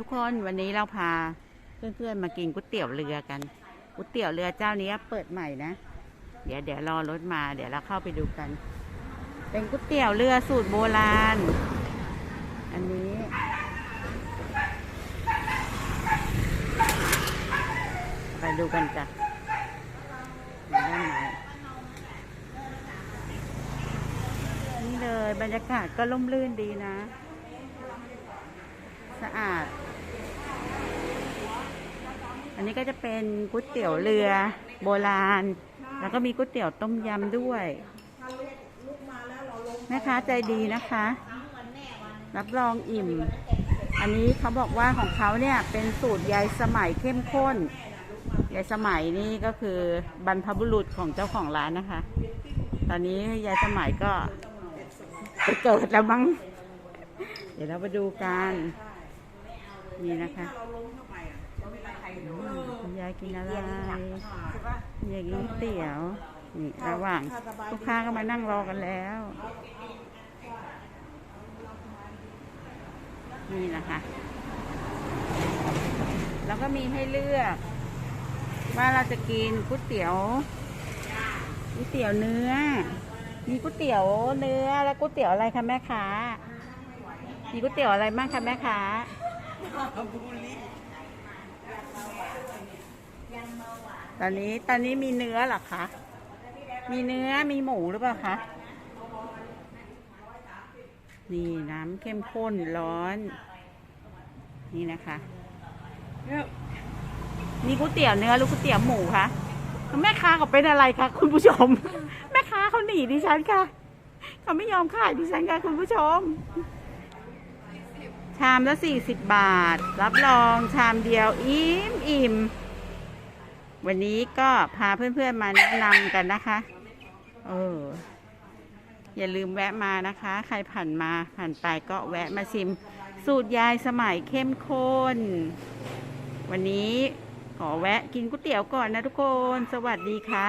ทุกคนวันนี้เราพาเพื่อนๆมากินก๋วยเตี๋ยวเรือกันก๋วยเตี๋ยวเรือเจ้านี้เปิดใหม่นะ เดี๋ยวเดี๋ยวรอรถมาเดี๋ยวเราเข้าไปดูกัน เป็นก๋วยเตี๋ยวเรือสูตรโบราณ อันนี้ไปดูกันจ้ะด้านในนี่เลยบรรยากาศก็ร่มรื่นดีนะ สะอาด นี้ก็จะเป็นก๋วยเตี๋ยวเรือโบราณ แล้วก็มีก๋วยเตี๋ยวต้มยำด้วย แม่ค้าใจดีนะคะ รับรองอิ่ม อันนี้เขาบอกว่าของเขาเนี่ยเป็นสูตรยายสมัยเข้มข้น ยายสมัยนี่ก็คือบรรพบุรุษของเจ้าของร้านนะคะ ตอนนี้ยายสมัยก็ไปเกิดแล้วมั้ง เดี๋ยวเราไปดูกัน นี่นะคะ คุณยายกินอะไรยายกินก๋วยเตี๋ยวนี่ระหว่างลูกค้าก็มานั่งรอกันแล้ว นี่นะคะแล้วก็มีให้เลือก ว่าเราจะกินก๋วยเตี๋ยวก๋วยเตี๋ยวเนื้อ มีก๋วยเตี๋ยวเนื้อแล้วก๋วยเตี๋ยวอะไรคะแม่ค้ามีก๋วยเตี๋ยวอะไรบ้างคะแม่ค้า ตอนนี้ตอนนี้มีเนื้อหรอคะ มีเนื้อมีหมูหรือเปล่าคะ นี่น้ำเข้มข้นร้อน นี่นะคะ นี่ก๋วยเตี๋ยวเนื้อหรือก๋วยเตี๋ยวหมูคะแม่ค้าเขาเป็นอะไรคะคุณผู้ชม แม่ค้าเขาหนีดิฉันค่ะ เขาไม่ยอมขายดิฉันค่ะคุณผู้ชม ชามละสี่สิบบาท รับรองชามเดียวอิ่มอิ่ม วันนี้ก็พาเพื่อนๆมาแนะนำกันนะคะ เออ อย่าลืมแวะมานะคะ ใครผ่านมาผ่านไปก็แวะมาชิม สูตรยายสมัยเข้มข้น วันนี้ขอแวะกินก๋วยเตี๋ยวก่อนนะทุกคน สวัสดีค่ะ